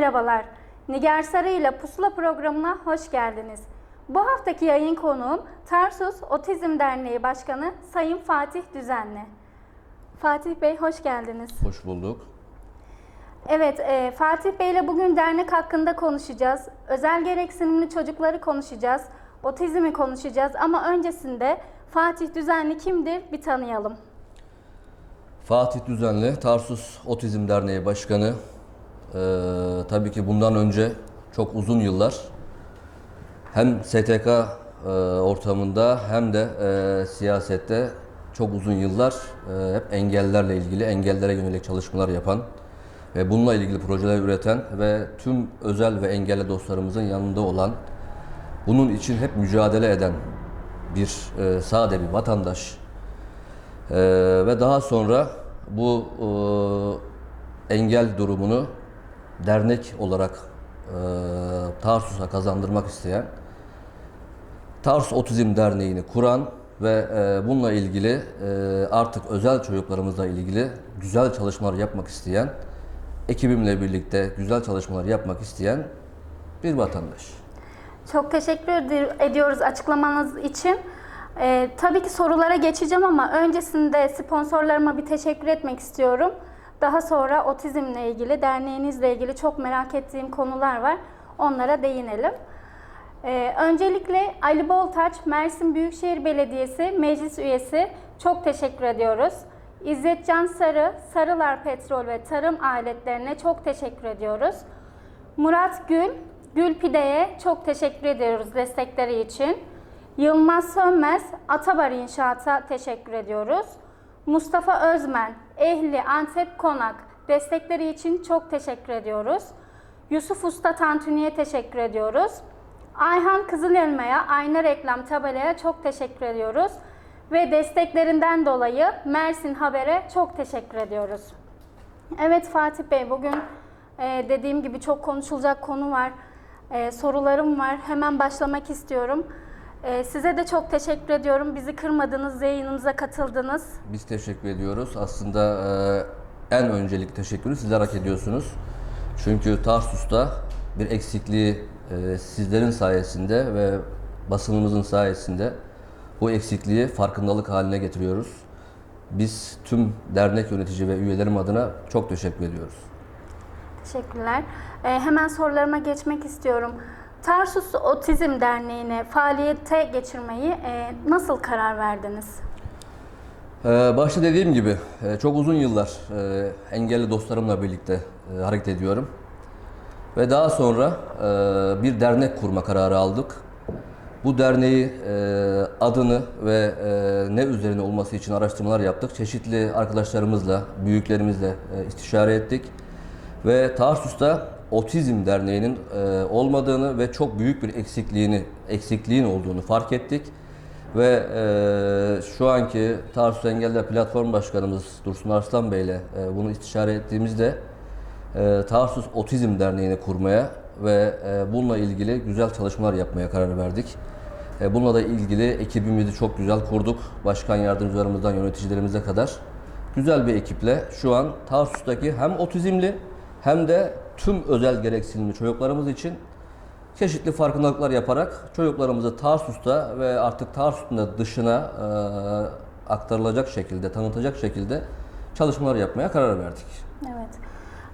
Merhabalar. Nigar Sarı ile Pusula programına hoş geldiniz. Bu haftaki yayın konuğum Tarsus Otizm Derneği Başkanı Sayın Fatih Düzenli. Fatih Bey hoş geldiniz. Hoş bulduk. Evet, e, Fatih Bey ile bugün dernek hakkında konuşacağız. Özel gereksinimli çocukları konuşacağız. Otizmi konuşacağız ama öncesinde Fatih Düzenli kimdir bir tanıyalım. Fatih Düzenli, Tarsus Otizm Derneği Başkanı. Ee, tabii ki bundan önce çok uzun yıllar hem STK e, ortamında hem de e, siyasette çok uzun yıllar e, hep engellerle ilgili, engellere yönelik çalışmalar yapan ve bununla ilgili projeler üreten ve tüm özel ve engelli dostlarımızın yanında olan, bunun için hep mücadele eden bir e, sade bir vatandaş. Ee, ve daha sonra bu e, engel durumunu dernek olarak e, Tarsus'a kazandırmak isteyen Tarsus Otizm Derneği'ni kuran ve e, bununla ilgili e, artık özel çocuklarımızla ilgili güzel çalışmalar yapmak isteyen, ekibimle birlikte güzel çalışmalar yapmak isteyen bir vatandaş. Çok teşekkür ed- ediyoruz açıklamanız için. Ee, tabii ki sorulara geçeceğim ama öncesinde sponsorlarıma bir teşekkür etmek istiyorum. Daha sonra otizmle ilgili, derneğinizle ilgili çok merak ettiğim konular var. Onlara değinelim. Ee, öncelikle Ali Boltaç, Mersin Büyükşehir Belediyesi Meclis Üyesi çok teşekkür ediyoruz. İzzet Can Sarı, Sarılar Petrol ve Tarım Aletlerine çok teşekkür ediyoruz. Murat Gül, Gül Pide'ye çok teşekkür ediyoruz destekleri için. Yılmaz Sönmez, Atabar İnşaat'a teşekkür ediyoruz. Mustafa Özmen, Ehli Antep Konak destekleri için çok teşekkür ediyoruz. Yusuf Usta Tantuni'ye teşekkür ediyoruz. Ayhan Kızılelma'ya, Ayna Reklam Tabela'ya çok teşekkür ediyoruz. Ve desteklerinden dolayı Mersin Haber'e çok teşekkür ediyoruz. Evet Fatih Bey, bugün e, dediğim gibi çok konuşulacak konu var. E, sorularım var. Hemen başlamak istiyorum. E, size de çok teşekkür ediyorum. Bizi kırmadınız, yayınımıza katıldınız. Biz teşekkür ediyoruz. Aslında e, en öncelik teşekkürü sizler hak ediyorsunuz. Çünkü Tarsus'ta bir eksikliği e, sizlerin sayesinde ve basınımızın sayesinde bu eksikliği farkındalık haline getiriyoruz. Biz tüm dernek yönetici ve üyelerim adına çok teşekkür ediyoruz. Teşekkürler. E, hemen sorularıma geçmek istiyorum. Tarsus Otizm Derneği'ne faaliyete geçirmeyi e, nasıl karar verdiniz? Ee, başta dediğim gibi e, çok uzun yıllar e, engelli dostlarımla birlikte e, hareket ediyorum. Ve daha sonra e, bir dernek kurma kararı aldık. Bu derneği e, adını ve e, ne üzerine olması için araştırmalar yaptık. Çeşitli arkadaşlarımızla, büyüklerimizle e, istişare ettik. Ve Tarsus'ta Otizm Derneği'nin e, olmadığını ve çok büyük bir eksikliğini, eksikliğin olduğunu fark ettik. Ve e, şu anki Tarsus Engeller Platform Başkanımız Dursun Arslan Bey ile e, bunu istişare ettiğimizde e, Tarsus Otizm Derneği'ni kurmaya ve e, bununla ilgili güzel çalışmalar yapmaya karar verdik. E, bununla da ilgili ekibimizi çok güzel kurduk. Başkan yardımcılarımızdan yöneticilerimize kadar. Güzel bir ekiple şu an Tarsus'taki hem otizmli hem de tüm özel gereksinimli çocuklarımız için çeşitli farkındalıklar yaparak çocuklarımızı Tarsus'ta ve artık Tarsus'un da dışına e, aktarılacak şekilde, tanıtacak şekilde çalışmalar yapmaya karar verdik. Evet.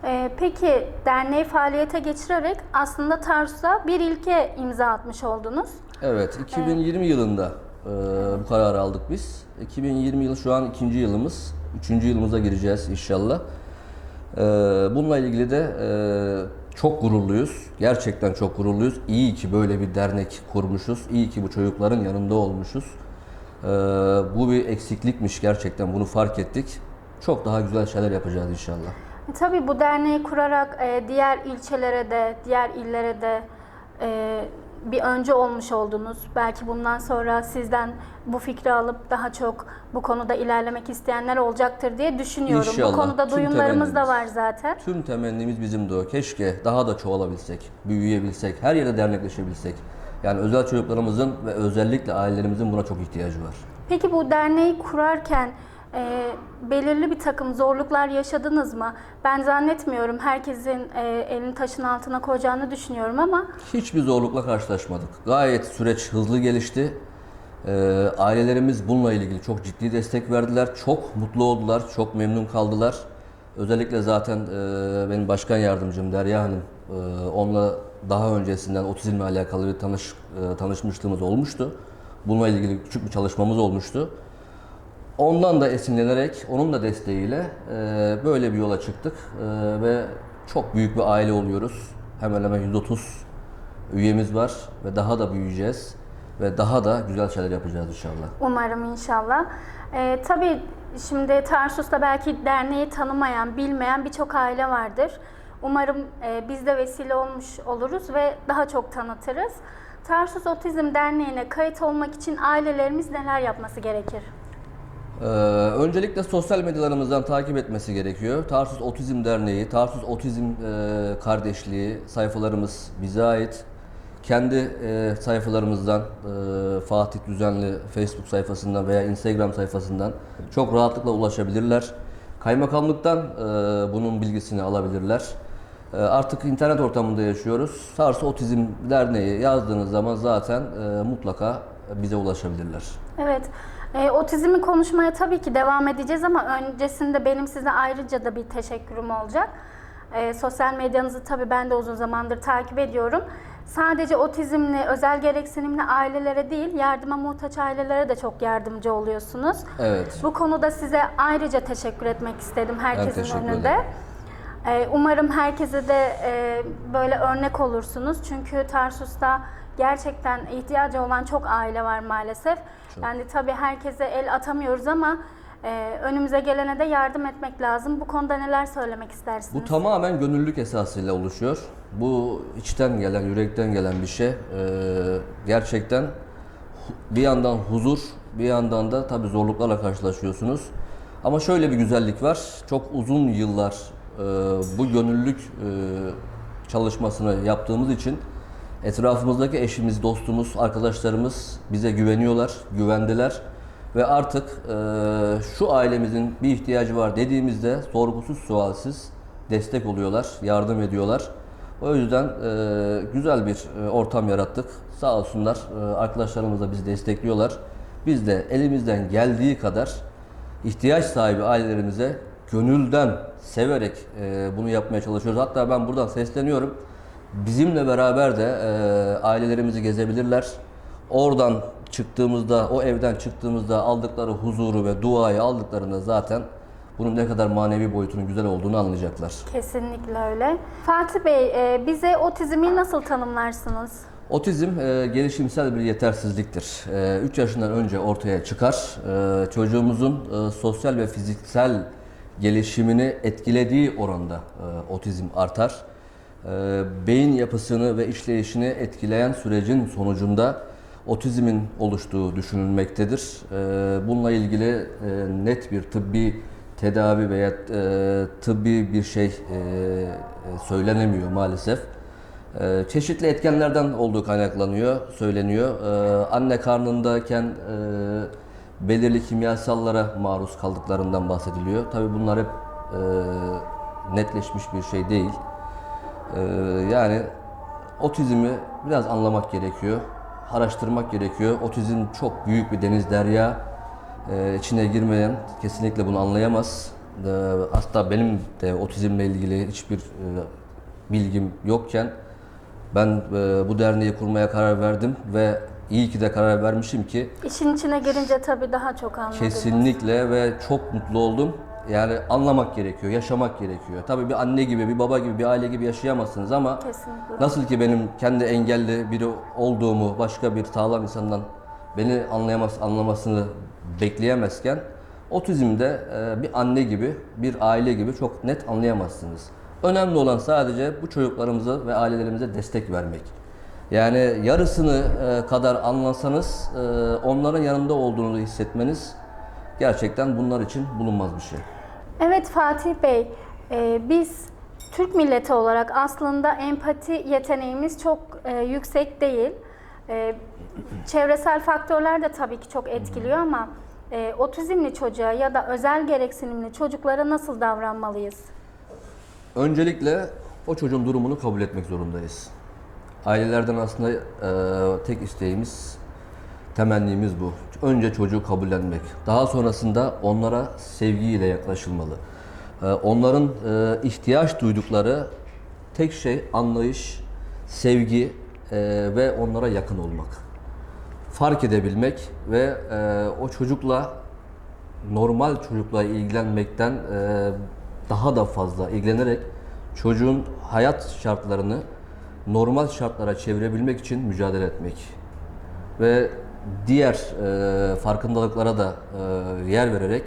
E, peki derneği faaliyete geçirerek aslında Tarsus'a bir ilke imza atmış oldunuz. Evet, 2020 yılında e, bu kararı aldık biz. 2020 yılı şu an ikinci yılımız. Üçüncü yılımıza gireceğiz inşallah. E, bununla ilgili de e, çok gururluyuz. Gerçekten çok gururluyuz. İyi ki böyle bir dernek kurmuşuz. İyi ki bu çocukların yanında olmuşuz. E, bu bir eksiklikmiş gerçekten. Bunu fark ettik. Çok daha güzel şeyler yapacağız inşallah. E, Tabii bu derneği kurarak e, diğer ilçelere de, diğer illere de bir önce olmuş oldunuz. Belki bundan sonra sizden bu fikri alıp daha çok bu konuda ilerlemek isteyenler olacaktır diye düşünüyorum. İnşallah. Bu konuda Tüm duyumlarımız da var zaten. Tüm temennimiz bizim de o. Keşke daha da çoğalabilsek, büyüyebilsek, her yerde dernekleşebilsek. Yani özel çocuklarımızın ve özellikle ailelerimizin buna çok ihtiyacı var. Peki bu derneği kurarken e, belirli bir takım zorluklar yaşadınız mı? Ben zannetmiyorum herkesin e, elini taşın altına koyacağını düşünüyorum ama Hiçbir zorlukla karşılaşmadık. Gayet süreç hızlı gelişti. Ee, ailelerimiz bununla ilgili çok ciddi destek verdiler. Çok mutlu oldular, çok memnun kaldılar. Özellikle zaten e, benim başkan yardımcım Derya Hanım, e, onunla daha öncesinden otizmle alakalı bir tanış, e, tanışmışlığımız olmuştu. Bununla ilgili küçük bir çalışmamız olmuştu. Ondan da esinlenerek, onun da desteğiyle e, böyle bir yola çıktık E, ve çok büyük bir aile oluyoruz. Hemen hemen 130 üyemiz var ve daha da büyüyeceğiz ve daha da güzel şeyler yapacağız inşallah. umarım inşallah. E, tabii şimdi Tarsus'ta belki derneği tanımayan, bilmeyen birçok aile vardır. Umarım e, biz de vesile olmuş oluruz ve daha çok tanıtırız. Tarsus Otizm Derneği'ne kayıt olmak için ailelerimiz neler yapması gerekir? Ee, öncelikle sosyal medyalarımızdan takip etmesi gerekiyor. Tarsus Otizm Derneği, Tarsus Otizm e, Kardeşliği sayfalarımız bize ait. Kendi e, sayfalarımızdan, e, Fatih Düzenli Facebook sayfasından veya Instagram sayfasından çok rahatlıkla ulaşabilirler. Kaymakamlıktan e, bunun bilgisini alabilirler. E, artık internet ortamında yaşıyoruz. Tarsus Otizm Derneği yazdığınız zaman zaten e, mutlaka bize ulaşabilirler. Evet, e, otizmi konuşmaya tabii ki devam edeceğiz ama öncesinde benim size ayrıca da bir teşekkürüm olacak. E, sosyal medyanızı tabii ben de uzun zamandır takip ediyorum. Sadece otizmli, özel gereksinimli ailelere değil, yardıma muhtaç ailelere de çok yardımcı oluyorsunuz. Evet. Bu konuda size ayrıca teşekkür etmek istedim herkesin teşekkür önünde. ederim. Ee, Umarım herkese de e, böyle örnek olursunuz. Çünkü Tarsus'ta gerçekten ihtiyacı olan çok aile var maalesef. Yani tabii herkese el atamıyoruz ama e, önümüze gelene de yardım etmek lazım. Bu konuda neler söylemek istersiniz? Bu tamamen gönüllülük esasıyla oluşuyor. Bu içten gelen, yürekten gelen bir şey. Ee, gerçekten bir yandan huzur, bir yandan da tabii zorluklarla karşılaşıyorsunuz. Ama şöyle bir güzellik var. Çok uzun yıllar e, bu gönüllülük e, çalışmasını yaptığımız için etrafımızdaki eşimiz, dostumuz, arkadaşlarımız bize güveniyorlar, güvendiler. Ve artık e, şu ailemizin bir ihtiyacı var dediğimizde sorgusuz sualsiz destek oluyorlar, yardım ediyorlar. O yüzden e, güzel bir e, ortam yarattık. Sağ olsunlar e, arkadaşlarımız da bizi destekliyorlar. Biz de elimizden geldiği kadar ihtiyaç sahibi ailelerimize gönülden severek e, bunu yapmaya çalışıyoruz. Hatta ben buradan sesleniyorum. Bizimle beraber de e, ailelerimizi gezebilirler. Oradan çıktığımızda, o evden çıktığımızda aldıkları huzuru ve duayı aldıklarında zaten bunun ne kadar manevi boyutunun güzel olduğunu anlayacaklar. Kesinlikle öyle. Fatih Bey, e, bize otizmi nasıl tanımlarsınız? Otizm e, gelişimsel bir yetersizliktir. 3 yaşından önce ortaya çıkar. E, çocuğumuzun e, sosyal ve fiziksel gelişimini etkilediği oranda e, otizm artar. E, beyin yapısını ve işleyişini etkileyen sürecin sonucunda otizmin oluştuğu düşünülmektedir. E, bununla ilgili e, net bir tıbbi tedavi veya e, tıbbi bir şey e, söylenemiyor maalesef. Ee, çeşitli etkenlerden olduğu kaynaklanıyor, söyleniyor. Ee, anne karnındayken belirli kimyasallara maruz kaldıklarından bahsediliyor. Tabii bunlar hep netleşmiş bir şey değil. Ee, yani otizmi biraz anlamak gerekiyor, araştırmak gerekiyor. Otizm çok büyük bir deniz derya. Ee, içine girmeyen kesinlikle bunu anlayamaz. Ee, hatta benim de otizmle ilgili hiçbir e, bilgim yokken ben e, bu derneği kurmaya karar verdim ve iyi ki de karar vermişim ki İşin içine girince tabii daha çok anladınız. kesinlikle ve çok mutlu oldum. Yani anlamak gerekiyor, yaşamak gerekiyor. Tabii bir anne gibi, bir baba gibi, bir aile gibi yaşayamazsınız ama Kesinlikle. nasıl ki benim kendi engelli biri olduğumu başka bir sağlam insandan beni anlayamaz, anlamasını bekleyemezken otizmde e, bir anne gibi, bir aile gibi çok net anlayamazsınız. Önemli olan sadece bu çocuklarımıza ve ailelerimize destek vermek. Yani yarısını e, kadar anlasanız e, onların yanında olduğunuzu hissetmeniz gerçekten bunlar için bulunmaz bir şey. Evet Fatih Bey, e, biz Türk milleti olarak aslında empati yeteneğimiz çok e, yüksek değil. E, çevresel faktörler de tabii ki çok etkiliyor ama e, otizmli çocuğa ya da özel gereksinimli çocuklara nasıl davranmalıyız? Öncelikle o çocuğun durumunu kabul etmek zorundayız. Ailelerden aslında e, tek isteğimiz, temennimiz bu. Önce çocuğu kabullenmek. Daha sonrasında onlara sevgiyle yaklaşılmalı. E, onların e, ihtiyaç duydukları tek şey anlayış, sevgi e, ve onlara yakın olmak. Fark edebilmek ve e, o çocukla normal çocukla ilgilenmekten daha da fazla ilgilenerek çocuğun hayat şartlarını normal şartlara çevirebilmek için mücadele etmek ve diğer e, farkındalıklara da e, yer vererek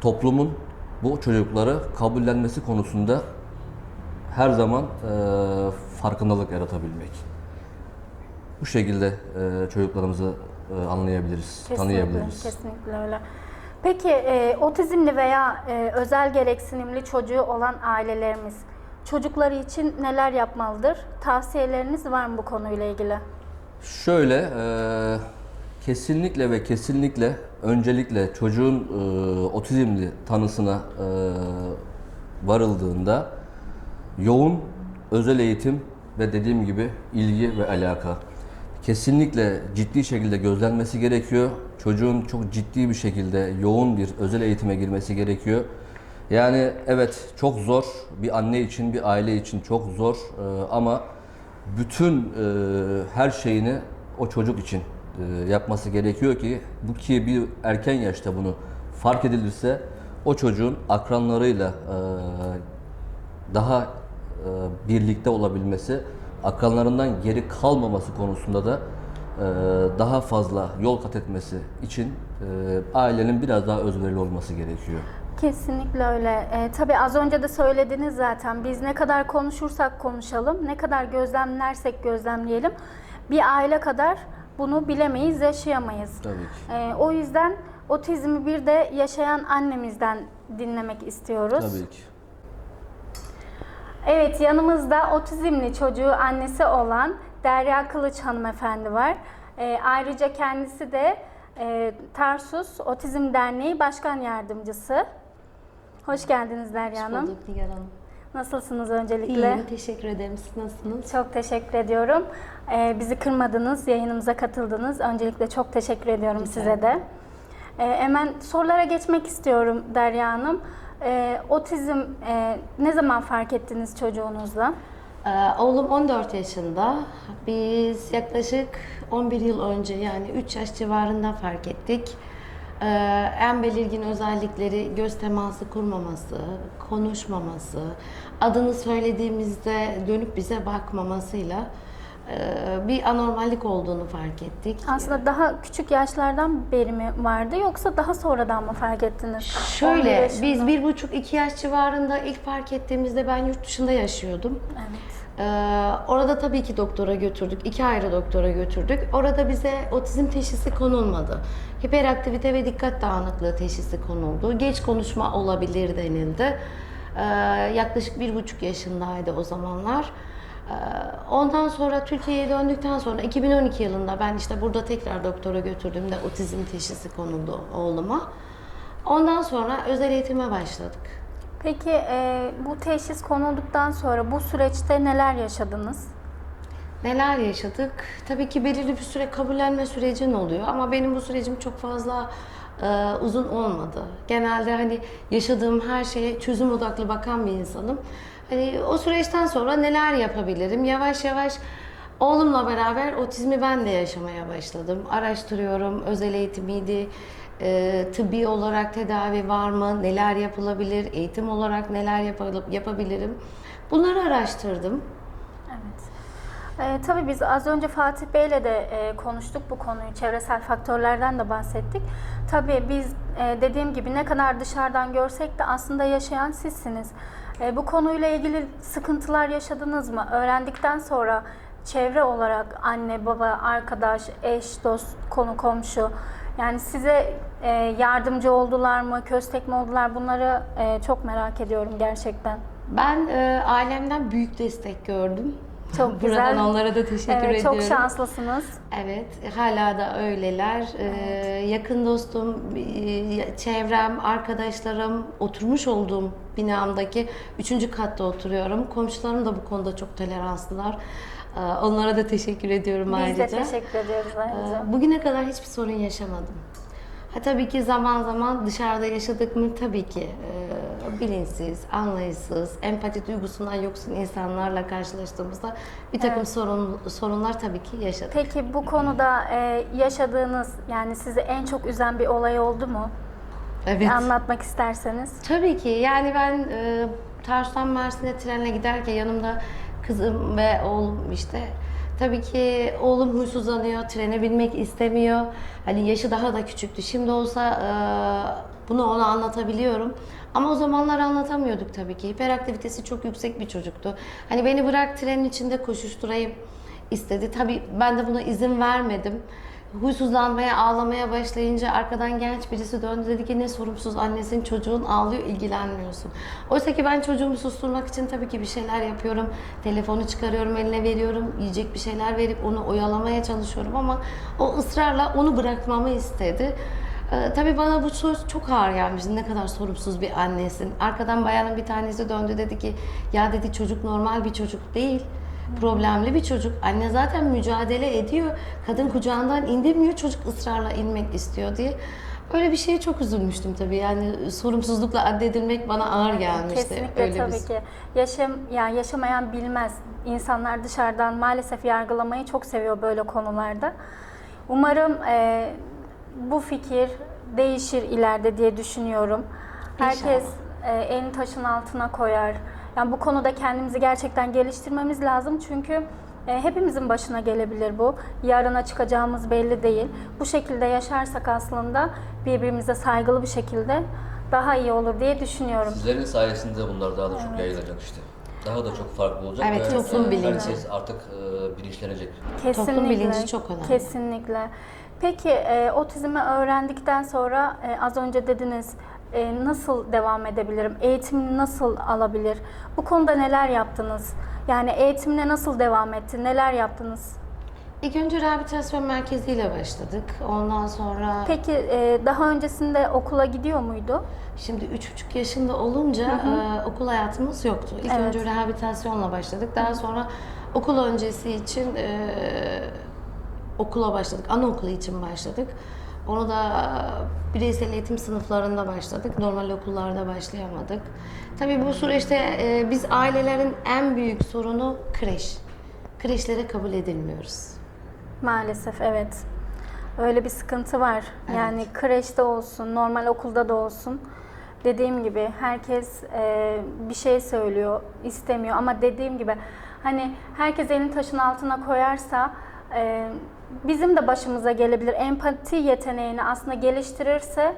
toplumun bu çocukları kabullenmesi konusunda her zaman e, farkındalık yaratabilmek. Bu şekilde e, çocuklarımızı e, anlayabiliriz, tanıyabiliriz. Kesinlikle öyle. Peki e, otizmli veya e, özel gereksinimli çocuğu olan ailelerimiz çocukları için neler yapmalıdır? Tavsiyeleriniz var mı bu konuyla ilgili? Şöyle, e, kesinlikle ve kesinlikle öncelikle çocuğun e, otizmli tanısına e, varıldığında yoğun özel eğitim ve dediğim gibi ilgi ve alaka kesinlikle ciddi şekilde gözlenmesi gerekiyor. Çocuğun çok ciddi bir şekilde yoğun bir özel eğitime girmesi gerekiyor. Yani evet çok zor bir anne için, bir aile için çok zor e, ama bütün e, her şeyini o çocuk için e, yapması gerekiyor ki bu ki bir erken yaşta bunu fark edilirse o çocuğun akranlarıyla e, daha e, birlikte olabilmesi, akranlarından geri kalmaması konusunda da daha fazla yol kat etmesi için ailenin biraz daha özverili olması gerekiyor. Kesinlikle öyle. E, tabii az önce de söylediniz zaten. Biz ne kadar konuşursak konuşalım, ne kadar gözlemlersek gözlemleyelim, bir aile kadar bunu bilemeyiz, yaşayamayız. Tabii ki. E, o yüzden otizmi bir de yaşayan annemizden dinlemek istiyoruz. Tabii ki. Evet, yanımızda otizmli çocuğu annesi olan Derya Kılıç hanımefendi var. Ee, ayrıca kendisi de e, Tarsus Otizm Derneği Başkan Yardımcısı. Hoş geldiniz Derya Hoş Hanım. bulduk Nigar Hanım. Nasılsınız öncelikle? İyiyim, teşekkür ederim. Siz nasılsınız? Çok teşekkür ediyorum. Ee, bizi kırmadınız, yayınımıza katıldınız. Öncelikle çok teşekkür ediyorum Rica size de. Ee, hemen sorulara geçmek istiyorum Derya Hanım. Ee, otizm e, ne zaman fark ettiniz çocuğunuzla? Ee, oğlum 14 yaşında. Biz yaklaşık 11 yıl önce yani 3 yaş civarında fark ettik. Ee, en belirgin özellikleri göz teması kurmaması, konuşmaması, adını söylediğimizde dönüp bize bakmamasıyla e, bir anormallik olduğunu fark ettik. Aslında daha küçük yaşlardan beri mi vardı yoksa daha sonradan mı fark ettiniz? 11 Şöyle, biz bir buçuk iki yaş civarında ilk fark ettiğimizde ben yurt dışında yaşıyordum. Evet. Ee, orada tabii ki doktora götürdük. iki ayrı doktora götürdük. Orada bize otizm teşhisi konulmadı. Hiperaktivite ve dikkat dağınıklığı teşhisi konuldu. Geç konuşma olabilir denildi. Ee, yaklaşık bir buçuk yaşındaydı o zamanlar. Ee, Ondan sonra Türkiye'ye döndükten sonra 2012 yılında ben işte burada tekrar doktora götürdüğümde otizm teşhisi konuldu oğluma. Ondan sonra özel eğitime başladık. Peki e, bu teşhis konulduktan sonra bu süreçte neler yaşadınız? Neler yaşadık? Tabii ki belirli bir süre kabullenme sürecin oluyor ama benim bu sürecim çok fazla e, uzun olmadı. Genelde hani yaşadığım her şeye çözüm odaklı bakan bir insanım. Hani o süreçten sonra neler yapabilirim? Yavaş yavaş oğlumla beraber otizmi ben de yaşamaya başladım. Araştırıyorum, özel eğitimiydi, e, tıbbi olarak tedavi var mı, neler yapılabilir, eğitim olarak neler yapab- yapabilirim. Bunları araştırdım. Evet. Ee, tabii biz az önce Fatih Bey'le de e, konuştuk bu konuyu. Çevresel faktörlerden de bahsettik. Tabii biz e, dediğim gibi ne kadar dışarıdan görsek de aslında yaşayan sizsiniz. E, bu konuyla ilgili sıkıntılar yaşadınız mı? Öğrendikten sonra çevre olarak anne, baba, arkadaş, eş, dost, konu, komşu yani size e, yardımcı oldular mı, köstek mi oldular? Bunları e, çok merak ediyorum gerçekten. Ben e, ailemden büyük destek gördüm. Çok Buradan güzel. onlara da teşekkür evet, ediyorum. Çok şanslısınız. Evet, hala da öyleler. Ee, yakın dostum, e, çevrem, arkadaşlarım, oturmuş olduğum binamdaki üçüncü katta oturuyorum. Komşularım da bu konuda çok toleranslılar. Ee, onlara da teşekkür ediyorum Biz ayrıca. de teşekkür ediyoruz ayrıca. Ee, Bugüne kadar hiçbir sorun yaşamadım. Ha tabii ki zaman zaman dışarıda yaşadık mı tabii ki e, bilinçsiz, anlayışsız, empati duygusundan yoksun insanlarla karşılaştığımızda bir takım sorun, sorunlar tabii ki yaşadık. Peki bu konuda e, yaşadığınız yani sizi en çok üzen bir olay oldu mu? Evet. Anlatmak isterseniz. Tabii ki. Yani ben e, Tarsus'tan Mersin'e trenle giderken yanımda kızım ve oğlum işte. Tabii ki oğlum huysuzlanıyor, trene binmek istemiyor. Hani yaşı daha da küçüktü. Şimdi olsa e, bunu ona anlatabiliyorum. Ama o zamanlar anlatamıyorduk tabii ki. Hiperaktivitesi çok yüksek bir çocuktu. Hani beni bırak trenin içinde koşuşturayım istedi. Tabii ben de buna izin vermedim. Huysuzlanmaya, ağlamaya başlayınca arkadan genç birisi döndü dedi ki ne sorumsuz annesin çocuğun ağlıyor ilgilenmiyorsun. Oysa ki ben çocuğumu susturmak için tabii ki bir şeyler yapıyorum. Telefonu çıkarıyorum eline veriyorum. Yiyecek bir şeyler verip onu oyalamaya çalışıyorum ama o ısrarla onu bırakmamı istedi. Ee, tabii bana bu söz çok ağır gelmişti. Ne kadar sorumsuz bir annesin. Arkadan bayanın bir tanesi döndü dedi ki ya dedi çocuk normal bir çocuk değil problemli bir çocuk. Anne zaten mücadele ediyor. Kadın kucağından indirmiyor. Çocuk ısrarla inmek istiyor diye. Öyle bir şeye çok üzülmüştüm tabii. Yani sorumsuzlukla addedilmek bana ağır gelmişti. Kesinlikle Öyle tabii bir... ki. Yaşam yani yaşamayan bilmez. İnsanlar dışarıdan maalesef yargılamayı çok seviyor böyle konularda. Umarım e, bu fikir değişir ileride diye düşünüyorum. Herkes e, elini taşın altına koyar. Yani bu konuda kendimizi gerçekten geliştirmemiz lazım çünkü e, hepimizin başına gelebilir bu. Yarına çıkacağımız belli değil. Bu şekilde yaşarsak aslında birbirimize saygılı bir şekilde daha iyi olur diye düşünüyorum. Sizlerin sayesinde bunlar daha da çok yayılacak işte. Daha da çok farklı olacak Evet, ve toplum bilinci. herkes artık e, bilinçlenecek. Kesinlikle. bilinci çok önemli. Kesinlikle. Peki e, otizmi öğrendikten sonra e, az önce dediniz e, nasıl devam edebilirim? Eğitimini nasıl alabilir? Bu konuda neler yaptınız? Yani eğitimine nasıl devam etti? Neler yaptınız? İlk önce rehabilitasyon merkeziyle başladık. Ondan sonra Peki e, daha öncesinde okula gidiyor muydu? Şimdi üç buçuk yaşında olunca e, okul hayatımız yoktu. İlk Evet. önce rehabilitasyonla başladık. Daha sonra okul öncesi için e, okula başladık. Anaokulu için başladık. Onu da bireysel eğitim sınıflarında başladık. Normal okullarda başlayamadık. Tabii bu süreçte e, biz ailelerin en büyük sorunu kreş. Kreşlere kabul edilmiyoruz. Maalesef evet. Öyle bir sıkıntı var. Yani kreşte olsun, normal okulda da olsun. Dediğim gibi herkes e, bir şey söylüyor, istemiyor ama dediğim gibi hani herkes elini taşın altına koyarsa e, bizim de başımıza gelebilir. Empati yeteneğini aslında geliştirirse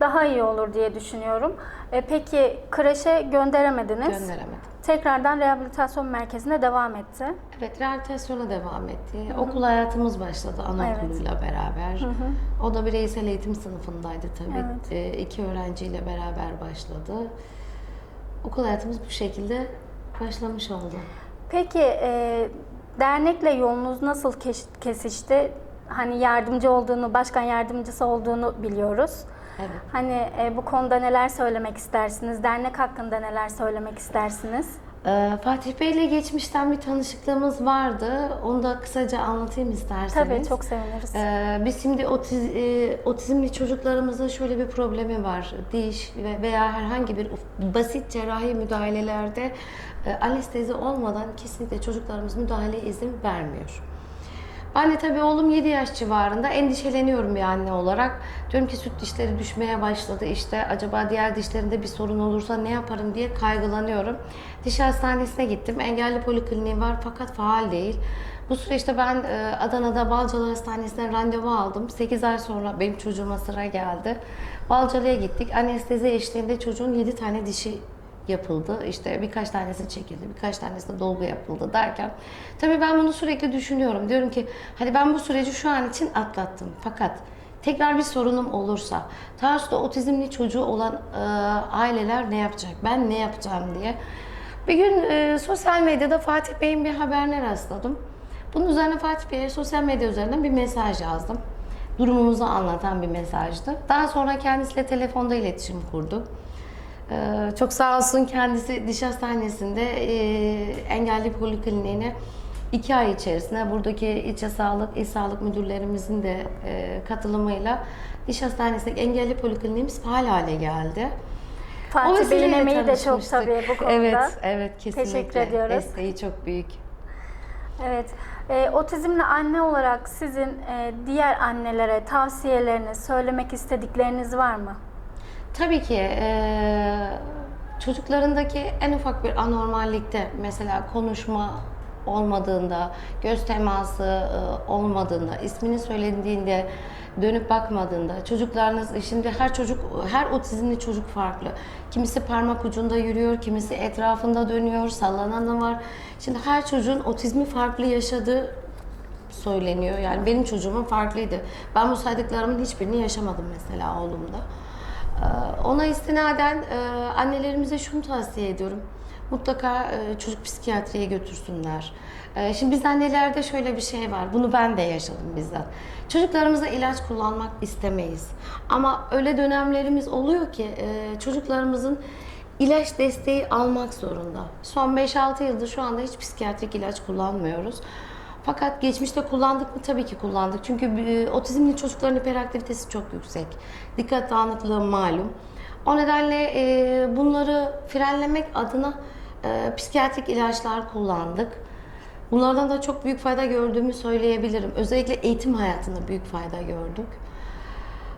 daha iyi olur diye düşünüyorum. E, peki kreşe gönderemediniz. Gönderemedim. Tekrardan rehabilitasyon merkezine devam etti. Evet, rehabilitasyona devam etti. Okul hayatımız başladı anaokuluyla beraber. O da bireysel eğitim sınıfındaydı tabii. Evet. Ee, iki öğrenciyle beraber başladı. Okul hayatımız bu şekilde başlamış oldu. Peki e, dernekle yolunuz nasıl kesişti? Hani yardımcı olduğunu, başkan yardımcısı olduğunu biliyoruz. Evet. Hani e, bu konuda neler söylemek istersiniz? Dernek hakkında neler söylemek istersiniz? Ee, Fatih Bey ile geçmişten bir tanışıklığımız vardı. Onu da kısaca anlatayım isterseniz. Tabii çok seviniriz. Ee, biz şimdi otiz, e, otizmli çocuklarımızın şöyle bir problemi var. Diş ve veya herhangi bir basit cerrahi müdahalelerde anestezi olmadan kesinlikle çocuklarımız müdahaleye izin vermiyor. Ben de tabii oğlum 7 yaş civarında endişeleniyorum bir anne olarak. Diyorum ki süt dişleri düşmeye başladı işte acaba diğer dişlerinde bir sorun olursa ne yaparım diye kaygılanıyorum. Diş hastanesine gittim. Engelli polikliniği var fakat faal değil. Bu süreçte ben e, Adana'da Balcalı Hastanesi'nden randevu aldım. 8 ay sonra benim çocuğuma sıra geldi. Balcalı'ya gittik. Anestezi eşliğinde çocuğun 7 tane dişi yapıldı. İşte birkaç tanesi çekildi, birkaç tanesine dolgu yapıldı derken tabii ben bunu sürekli düşünüyorum. Diyorum ki hadi ben bu süreci şu an için atlattım. Fakat tekrar bir sorunum olursa, Tarsus'ta otizmli çocuğu olan e, aileler ne yapacak? Ben ne yapacağım diye. Bir gün e, sosyal medyada Fatih Bey'in bir haberine rastladım. Bunun üzerine Fatih Bey'e sosyal medya üzerinden bir mesaj yazdım. Durumumuzu anlatan bir mesajdı. Daha sonra kendisiyle telefonda iletişim kurduk. Ee, çok sağ olsun kendisi diş hastanesinde e, engelli polikliniğine iki ay içerisinde buradaki ilçe sağlık, il sağlık müdürlerimizin de e, katılımıyla diş hastanesindeki engelli polikliniğimiz faal hale geldi. Fatih Bey'in emeği de çok tabii bu konuda. Evet, evet kesinlikle. Teşekkür ediyoruz. Desteği çok büyük. Evet. E, otizmli anne olarak sizin e, diğer annelere tavsiyeleriniz, söylemek istedikleriniz var mı? Tabii ki eee, çocuklarındaki en ufak bir anormallikte mesela konuşma olmadığında, göz teması eee, olmadığında, ismini söylediğinde dönüp bakmadığında, çocuklarınız şimdi her çocuk her otizmli çocuk farklı. Kimisi parmak ucunda yürüyor, kimisi etrafında dönüyor, sallananı var. Şimdi her çocuğun otizmi farklı yaşadığı söyleniyor. Yani benim çocuğumun farklıydı. Ben bu saydıklarımın hiçbirini yaşamadım mesela oğlumda. Ee, Ona istinaden e, annelerimize şunu tavsiye ediyorum. Mutlaka e, çocuk psikiyatriye götürsünler. E, Şimdi biz annelerde şöyle bir şey var. Bunu ben de yaşadım bizzat. Çocuklarımıza ilaç kullanmak istemeyiz. Ama öyle dönemlerimiz oluyor ki çocuklarımızın ilaç desteği almak zorunda. Son 5-6 yıldır şu anda hiç psikiyatrik ilaç kullanmıyoruz. Fakat geçmişte kullandık mı? Tabii ki kullandık. Çünkü e, otizmli çocukların hiperaktivitesi çok yüksek. Dikkat dağınıklığı malum. O nedenle e, bunları frenlemek adına e, psikiyatrik ilaçlar kullandık. Bunlardan da çok büyük fayda gördüğümü söyleyebilirim. Özellikle eğitim hayatında büyük fayda gördük.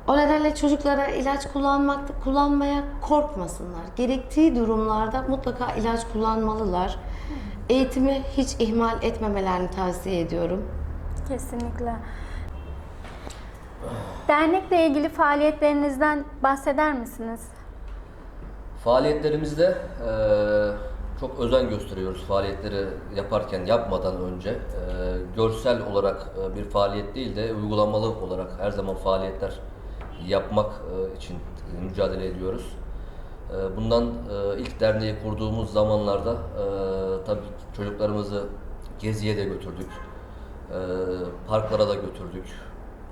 O nedenle çocuklara ilaç kullanmak, kullanmaya korkmasınlar. Gerektiği durumlarda mutlaka ilaç kullanmalılar. Eğitimi hiç ihmal etmemelerini tavsiye ediyorum. Kesinlikle. Dernekle ilgili faaliyetlerinizden bahseder misiniz? Faaliyetlerimizde eee, çok özen gösteriyoruz faaliyetleri yaparken, yapmadan önce. Eee, görsel olarak eee, bir faaliyet değil de uygulamalı olarak her zaman faaliyetler yapmak eee, için mücadele ediyoruz. Eee, Bundan eee, ilk derneği kurduğumuz zamanlarda eee tabii çocuklarımızı geziye de götürdük, eee, parklara da götürdük,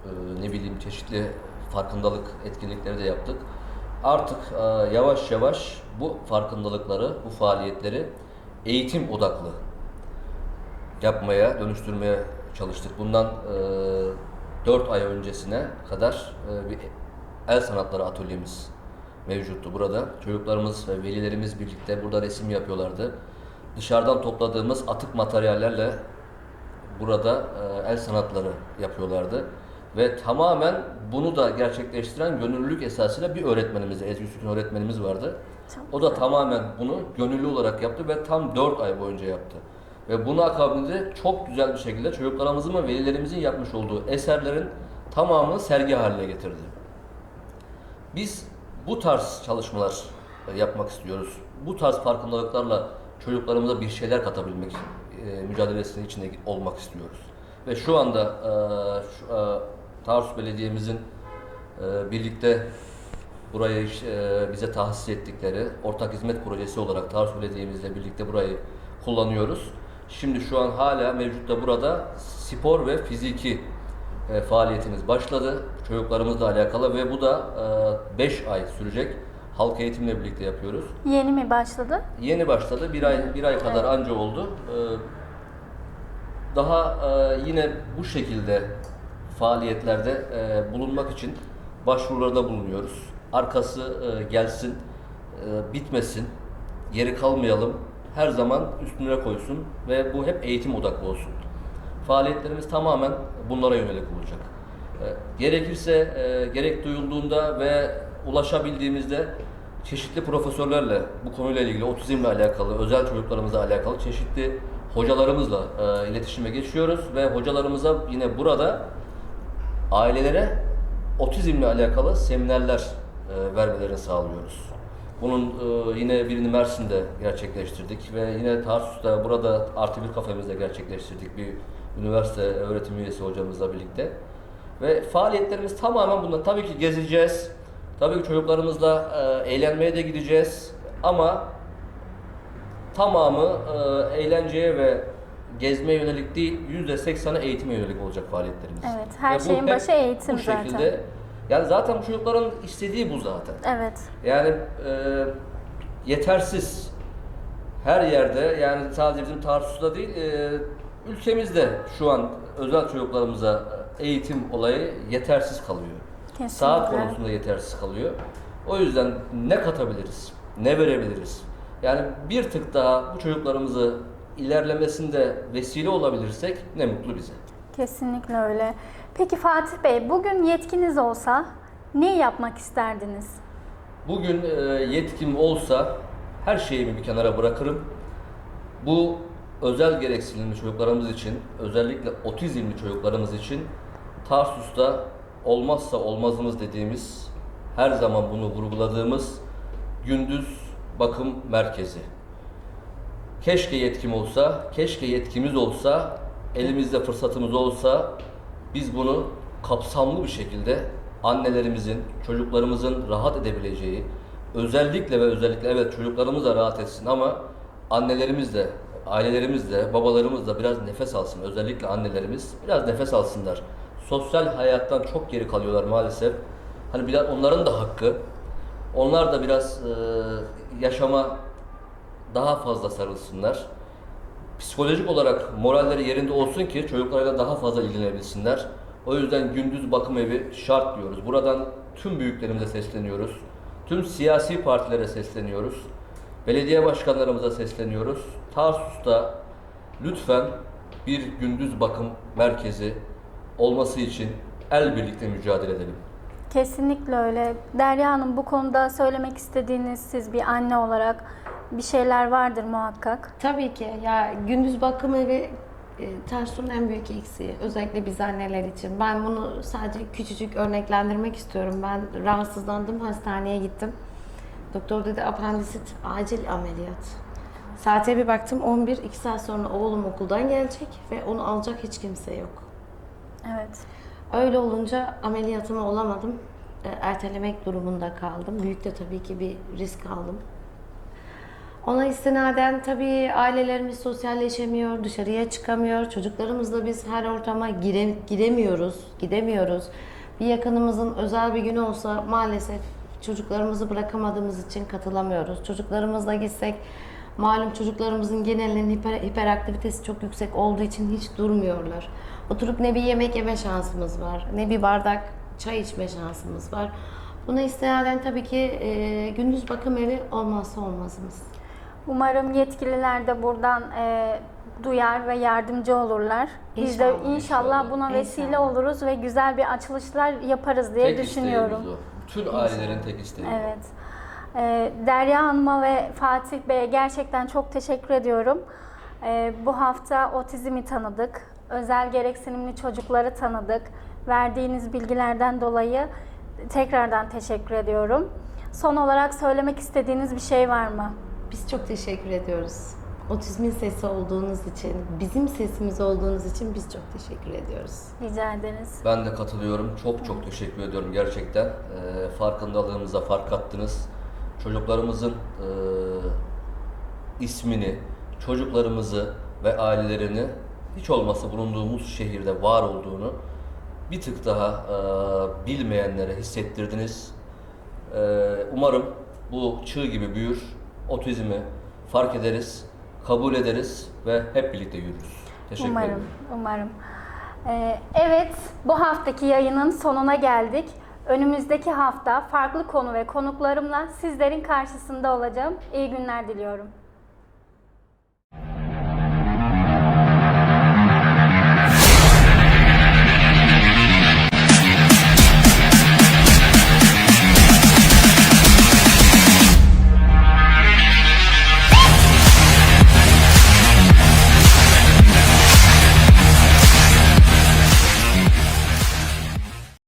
Eee, ne bileyim çeşitli farkındalık etkinlikleri de yaptık. Artık eee, yavaş yavaş bu farkındalıkları, bu faaliyetleri eğitim odaklı yapmaya, dönüştürmeye çalıştık. Bundan e, 4 ay öncesine kadar e, bir el sanatları atölyemiz mevcuttu burada. Çocuklarımız ve velilerimiz birlikte burada resim yapıyorlardı. Dışarıdan topladığımız atık materyallerle burada e, el sanatları yapıyorlardı. Ve tamamen bunu da gerçekleştiren gönüllülük esasıyla bir öğretmenimiz, Ezgi Sütün öğretmenimiz vardı. O da tamamen bunu gönüllü olarak yaptı ve tam 4 ay boyunca yaptı. Ve bunu akabinde çok güzel bir şekilde çocuklarımızın ve velilerimizin yapmış olduğu eserlerin tamamını sergi haline getirdi. Biz bu tarz çalışmalar e, yapmak istiyoruz. Bu tarz farkındalıklarla çocuklarımıza bir şeyler katabilmek e, mücadelesinin içinde olmak istiyoruz. Ve şu anda e, şu, e, Tarsus Belediye'mizin e, birlikte burayı e, bize tahsis ettikleri ortak hizmet projesi olarak Tarsus Belediye'mizle birlikte burayı kullanıyoruz. Şimdi şu an hala mevcutta burada spor ve fiziki e, faaliyetimiz başladı. Çocuklarımızla alakalı ve bu da 5 ay sürecek. Halk eğitimle birlikte yapıyoruz. Yeni mi başladı? Yeni başladı. Bir ay bir ay kadar anca oldu. Ee, Daha e, yine bu şekilde faaliyetlerde e, bulunmak için başvurularda bulunuyoruz. Arkası e, gelsin, e, bitmesin, geri kalmayalım. Her zaman üstüne koysun ve bu hep eğitim odaklı olsun. Faaliyetlerimiz tamamen bunlara yönelik olacak. E, Gerekirse, e, gerek duyulduğunda ve ulaşabildiğimizde çeşitli profesörlerle bu konuyla ilgili otizmle alakalı, özel çocuklarımızla alakalı çeşitli hocalarımızla e, iletişime geçiyoruz ve hocalarımıza yine burada ailelere otizmle alakalı seminerler e, vermelerini sağlıyoruz. Bunun e, yine birini Mersin'de gerçekleştirdik ve yine Tarsus'ta burada artı bir kafemizde gerçekleştirdik bir üniversite öğretim üyesi hocamızla birlikte. Ve faaliyetlerimiz tamamen bunlar. Tabii ki gezeceğiz. Tabii ki çocuklarımızla e, eğlenmeye de gideceğiz. Ama tamamı e, eğlenceye ve gezmeye yönelik değil, %80'i eğitime yönelik olacak faaliyetlerimiz. Evet, her Ve şeyin başı eğitim bu zaten. şekilde, Yani zaten bu çocukların istediği bu zaten. Evet. Yani e, yetersiz her yerde yani sadece bizim Tarsus'ta değil e, ülkemizde şu an özel çocuklarımıza eğitim olayı yetersiz kalıyor. Kesinlikle. Saat konusunda yetersiz kalıyor. O yüzden ne katabiliriz? Ne verebiliriz? Yani bir tık daha bu çocuklarımızı ilerlemesinde vesile olabilirsek ne mutlu bize. Kesinlikle öyle. Peki Fatih Bey, bugün yetkiniz olsa ne yapmak isterdiniz? Bugün e, yetkim olsa her şeyimi bir kenara bırakırım. Bu özel gereksinimli çocuklarımız için, özellikle otizmli çocuklarımız için Tarsus'ta olmazsa olmazımız dediğimiz, her zaman bunu vurguladığımız gündüz bakım merkezi. Keşke yetkim olsa, keşke yetkimiz olsa, elimizde fırsatımız olsa biz bunu kapsamlı bir şekilde annelerimizin, çocuklarımızın rahat edebileceği, özellikle ve özellikle evet çocuklarımız da rahat etsin ama annelerimiz de, ailelerimiz de, babalarımız da biraz nefes alsın. Özellikle annelerimiz biraz nefes alsınlar. Sosyal hayattan çok geri kalıyorlar maalesef. Hani biraz onların da hakkı. Onlar da biraz e, yaşama daha fazla sarılsınlar. Psikolojik olarak moralleri yerinde olsun ki çocuklarıyla daha fazla ilgilenebilsinler. O yüzden gündüz bakım evi şart diyoruz. Buradan tüm büyüklerimize sesleniyoruz. Tüm siyasi partilere sesleniyoruz. Belediye başkanlarımıza sesleniyoruz. Tarsus'ta lütfen bir gündüz bakım merkezi olması için el birlikte mücadele edelim. Kesinlikle öyle. Derya Hanım bu konuda söylemek istediğiniz siz bir anne olarak bir şeyler vardır muhakkak. Tabii ki. Ya gündüz bakım evi e, Tarsus'un en büyük eksiği. Özellikle biz anneler için. Ben bunu sadece küçücük örneklendirmek istiyorum. Ben rahatsızlandım, hastaneye gittim. Doktor dedi apandisit acil ameliyat. Saate bir baktım 11, 2 saat sonra oğlum okuldan gelecek ve onu alacak hiç kimse yok. Evet. Öyle olunca ameliyatımı olamadım. E, Ertelemek durumunda kaldım. Büyük de tabii ki bir risk aldım. Ona istinaden tabii ailelerimiz sosyalleşemiyor, dışarıya çıkamıyor. Çocuklarımızla biz her ortama gire, giremiyoruz, gidemiyoruz. Bir yakınımızın özel bir günü olsa maalesef çocuklarımızı bırakamadığımız için katılamıyoruz. Çocuklarımızla gitsek malum çocuklarımızın genelinin hiper, hiperaktivitesi çok yüksek olduğu için hiç durmuyorlar. Oturup ne bir yemek yeme şansımız var, ne bir bardak çay içme şansımız var. Buna istinaden tabii ki e, gündüz bakım evi olmazsa olmazımız. Umarım yetkililer de buradan e, duyar ve yardımcı olurlar. Biz de İnşallah, inşallah, inşallah. buna vesile İnşallah. oluruz ve güzel bir açılışlar yaparız diye tek düşünüyorum. Bütün ailelerin tek isteği. Evet. Ee, Derya Hanım'a ve Fatih Bey'e gerçekten çok teşekkür ediyorum. Ee, bu hafta otizmi tanıdık. Özel gereksinimli çocukları tanıdık. Verdiğiniz bilgilerden dolayı tekrardan teşekkür ediyorum. Son olarak söylemek istediğiniz bir şey var mı? Biz çok teşekkür ediyoruz. Otizmin sesi olduğunuz için, bizim sesimiz olduğunuz için biz çok teşekkür ediyoruz. Rica ederiz. Ben de katılıyorum. Çok çok teşekkür ediyorum gerçekten. Ee, farkındalığımıza fark kattınız. Çocuklarımızın e, ismini, çocuklarımızı ve ailelerini hiç olmazsa bulunduğumuz şehirde var olduğunu bir tık daha e, bilmeyenlere hissettirdiniz. E, umarım bu çığ gibi büyür, otizmi fark ederiz, kabul ederiz ve hep birlikte yürürüz. Teşekkür Umarım, ederim. umarım. Ee, evet, bu haftaki yayının sonuna geldik. Önümüzdeki hafta farklı konu ve konuklarımla sizlerin karşısında olacağım. İyi günler diliyorum.